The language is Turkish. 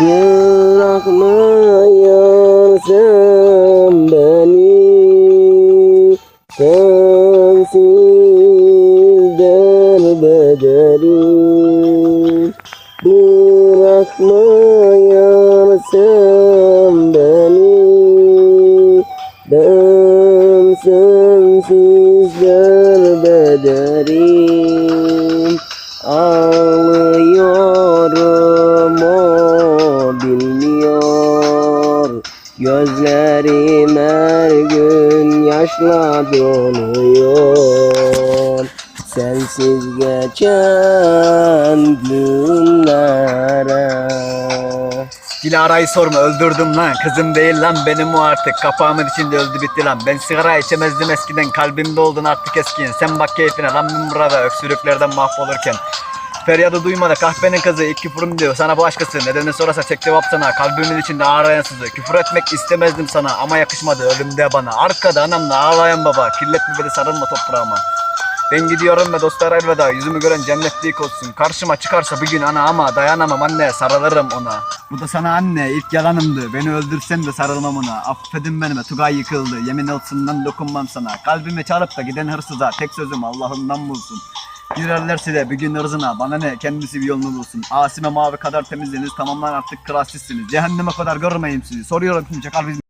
Bırakmayarsın beni Sensiz derbederim Bırakmayarsın beni Ben sensiz derbederim Ağlıyorum o Gözlerim her gün yaşla doluyor Sensiz geçen günlere. Dilara'yı sorma öldürdüm lan. Kızım değil lan benim o artık. Kapağımın içinde öldü bitti lan. Ben sigara içemezdim eskiden. Kalbimde oldun artık eskiyen. Sen bak keyfine. Lan ben burada öksürüklerden mahvolurken Feryadı duymadı kahvenin kızı ilk küfürüm diyor. Sana bu aşkısı Nedenini sorarsa tek cevap sana. Kalbimin içinde ağlayan sızı Küfür etmek istemezdim sana ama yakışmadı ölümde bana. Arkada anamla ağlayan baba. Kirletme beni sarılma toprağıma. Ben gidiyorum ve dostlar elveda. Yüzümü gören cennetlik olsun. Karşıma çıkarsa bir gün ana ama dayanamam anne. Sarılırım ona. Bu da sana anne ilk yalanımdı. Beni öldürsen de sarılmam ona. Affedin beni be Tugay yıkıldı. Yemin olsundan dokunmam sana. Kalbime çarpıp da giden hırsıza tek sözüm Allah'ından bulsun Girerlerse de bir gün ırzına bana ne kendisi bir yolunu bulsun. Asime mavi kadar temizleniz tamamlan artık kral sizsiniz Cehenneme kadar görmeyeyim sizi. Soruyorum şimdi çakal biz